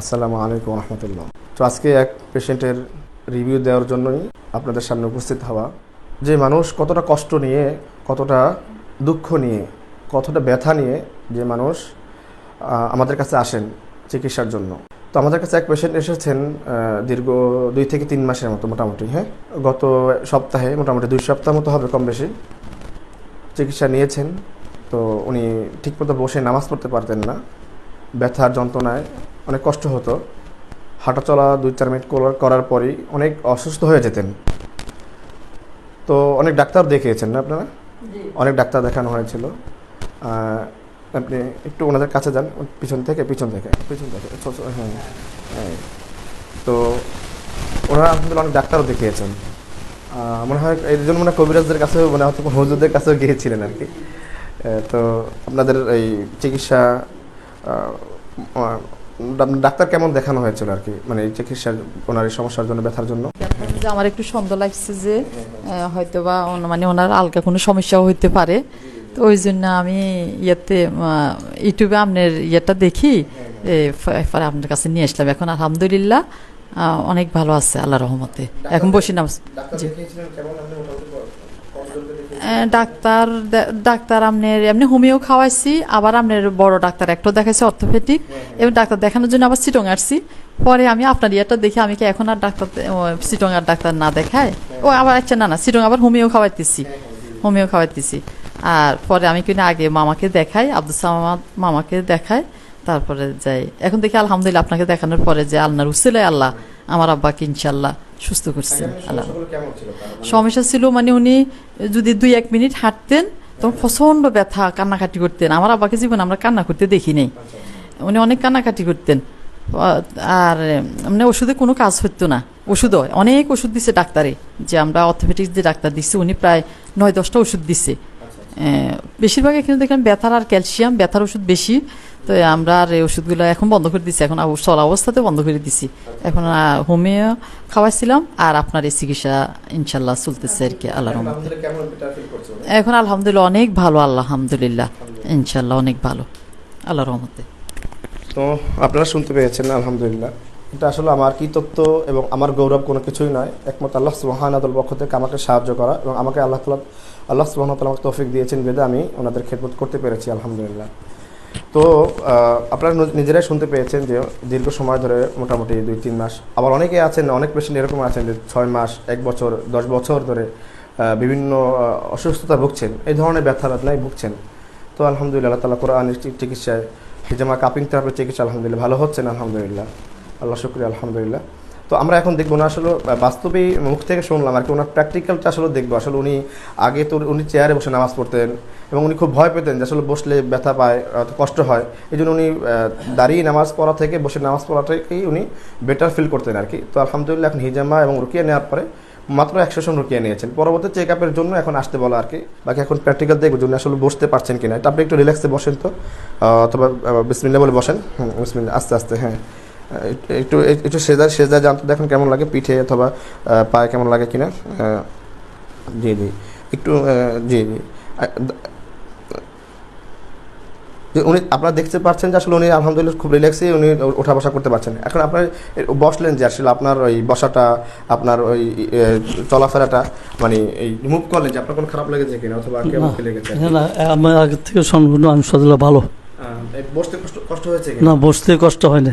আসসালামু আলাইকুম রহমতুল্লাহ তো আজকে এক পেশেন্টের রিভিউ দেওয়ার জন্যই আপনাদের সামনে উপস্থিত হওয়া। যে মানুষ কতটা কষ্ট নিয়ে, কতটা দুঃখ নিয়ে, কতটা ব্যথা নিয়ে যে মানুষ আমাদের কাছে আসেন চিকিৎসার জন্য। তো আমাদের কাছে এক পেশেন্ট এসেছেন দীর্ঘ দুই থেকে তিন মাসের মতো মোটামুটি হ্যাঁ? গত সপ্তাহে মোটামুটি দুই সপ্তাহ মতো হবে কম বেশি। চিকিৎসা নিয়েছেন, তো উনি ঠিকমতো বসে নামাজ পড়তে পারতেন না। ব্যথার যন্ত্রণায় অনেক কষ্ট হতো। হাঁটা চলা দুই চার মিনিট করার- পরই অনেক অসুস্থ হয়ে যেতেন। তো অনেক ডাক্তার দেখিয়েছেন না আপনারা? অনেক ডাক্তার দেখানো হয়েছিল। আপনি একটু ওনাদের কাছে যান পিছন থেকে পিছন থেকে পিছন থেকে ছো- হ্যাঁ হ্যাঁ। তো ওনারা আলহামদুলিল্লাহ অনেক ডাক্তারও দেখিয়েছেন। মনে হয় এর জন্য মনে হয় কবিরাজদের কাছেও মানে হয়তো হুজুরদের কাছেও গিয়েছিলেন আর কি। তো আপনাদের এই চিকিৎসা ডাক্তার কেমন দেখানো হয়েছিল আর কি? মানে এই চিকিৎসার ওনার এই সমস্যার জন্য ব্যথার জন্য? যে আমার একটু সন্দেহ লাগছে যে হয়তো বা মানে ওনার আলগা কোনো সমস্যাও হইতে পারে। তো ওই জন্য আমি ইয়েতে ইউটিউবে আপনার ইয়েটা দেখি এরপরে আপনার কাছে নিয়ে আসলাম। এখন আলহামদুলিল্লাহ অনেক ভালো আছে আল্লাহ রহমতে। এখন বসি নাম জি। ডাক্তার ডাক্তার আপনার এমনি হোমিও খাওয়াইছি, আবার আপনার বড় ডাক্তার একটাও দেখাইছি, অর্থোপেডিক। এবং ডাক্তার দেখানোর জন্য আবার সিটং আসছি। পরে আমি আপনার ইয়েটা দেখি, আমি কি এখন আর ডাক্তার সিটং আর ডাক্তার না দেখায়? ও, আবার আচ্ছা না না, সিটং আবার হোমিও খাওয়াইতেছি। হোমিও খাওয়াইতেছি। আর পরে আমি কিনা আগে মামাকে দেখাই, আব্দুল সামাদ মামাকে দেখাই, তারপরে যাই। এখন দেখি আলহামদুলিল্লাহ আপনাকে দেখানোর পরে যে আল্লাহর উসিলে আল্লাহ, আমার আব্বাকে ইনশাল্লাহ সুস্থ করছেন আল্লাহ। সমস্যা ছিল মানে উনি যদি দুই এক মিনিট হাঁটতেন তখন প্রচণ্ড ব্যথা কান্নাকাটি করতেন। আমার আব্বাকে জীবন আমরা কান্না করতে দেখি নেই। উনি অনেক কান্নাকাটি করতেন। আর মানে ওষুধে কোনো কাজ হতো না। ওষুধ হয় অনেক ওষুধ দিছে ডাক্তারে। যে আমরা অর্থোপেডিক্স যে ডাক্তার দিচ্ছে উনি প্রায় নয় দশটা ওষুধ দিচ্ছে আহ, বেশিরভাগ এখানে দেখলাম ব্যথার আর ক্যালসিয়াম ব্যথার ওষুধ বেশি। তো আমরা আর এই ওষুধগুলো এখন বন্ধ করে দিচ্ছি এখন আবার অবস্থাতে বন্ধ করে দিছি। এখন হোমিও খাওয়াইছিলাম আর আপনার এই চিকিৎসা ইনশাল্লাহ চলতেছে আর কি আল্লাহ এখন আলহামদুলিল্লাহ অনেক ভালো আল্লাহ আলহামদুলিল্লাহ। ইনশাল্লাহ অনেক ভালো আল্লাহ রহমতে। তো আপনারা শুনতে পেয়েছেন আলহামদুলিল্লাহ। এটা আসলে আমার কৃতত্ব এবং আমার গৌরব কোনো কিছুই নয়। একমত আল্লাহ সুবাহানাদুল পক্ষ থেকে আমাকে সাহায্য করা এবং আমাকে আল্লাহ তালা আল্লাহ সুবাহতাল আমাকে তৌফিক দিয়েছেন বেদে আমি ওনাদের খেদমত করতে পেরেছি আলহামদুলিল্লাহ। তো আপনারা নিজেরাই শুনতে পেয়েছেন যে দীর্ঘ সময় ধরে মোটামুটি দুই, তিন মাস, আবার অনেকে আছেন, অনেক পেশেন্ট এরকম আছেন যে ছয় মাস, এক বছর, দশ বছর ধরে বিভিন্ন অসুস্থতা ভুগছেন, এই ধরনের ব্যথা বেদনায় ভুগছেন। তো আলহামদুলিল্লাহ তালা কোরআনের চিকিৎসায়, হিজামা কাপিং থেরাপির চিকিৎসা আলহামদুলিল্লাহ ভালো হচ্ছেন, আলহামদুলিল্লাহ। আল্লাহ শুক্রিয়া, আলহামদুলিল্লাহ। তো আমরা এখন দেখব না, আসলে বাস্তবেই মুখ থেকে শুনলাম আর কি, ওনার প্র্যাকটিক্যালটা আসলে দেখব। আসলে উনি আগে তো উনি চেয়ারে বসে নামাজ পড়তেন এবং উনি খুব ভয় পেতেন যে আসলে বসলে ব্যথা পায় কষ্ট হয়। এই জন্য উনি দাঁড়িয়ে নামাজ পড়া থেকে বসে নামাজ পড়াটাকেই উনি বেটার ফিল করতেন আর কি। তো আলহামদুলিল্লাহ এখন হিজামা এবং রুকিয়া নেওয়ার পরে মাত্র একশো জন রুকিয়া নিয়েছেন। পরবর্তী চেক আপের জন্য এখন আসতে বলা আর কি, বাকি এখন প্র্যাকটিক্যাল দেখব যে উনি আসলে বসতে পারছেন কিনা। এটা আপনি একটু রিল্যাক্সে বসেন তো অথবা বিসমিল্লা বলে বসেন। বিসমিল্লা আস্তে আস্তে হ্যাঁ। একটু- একটু সেজা সেজা জানতে দেখুন কেমন লাগে পিঠে অথবা পায়ে কেমন লাগে কিনা। জি জি। একটু জি জি। যে উনি আপনারা দেখতে পাচ্ছেন যে আসলে উনি আলহামদুলিল্লাহ খুব রিল্যাক্সে উনি ওঠা বসা করতে পারছেন এখন আপনার বসলেন যে আসলে আপনার ওই বসাটা আপনার ওই চলাফেরাটা মানে এই মুভ করলেন যে আপনার কোনো খারাপ লেগেছে কিনা অথবা কেমন লেগেছে না, আমার আগের থেকে সম্পূর্ণ আলহামদুলিল্লাহ ভালো। বসতে কষ্ট কষ্ট হয়েছে না বসতে কষ্ট হয় না।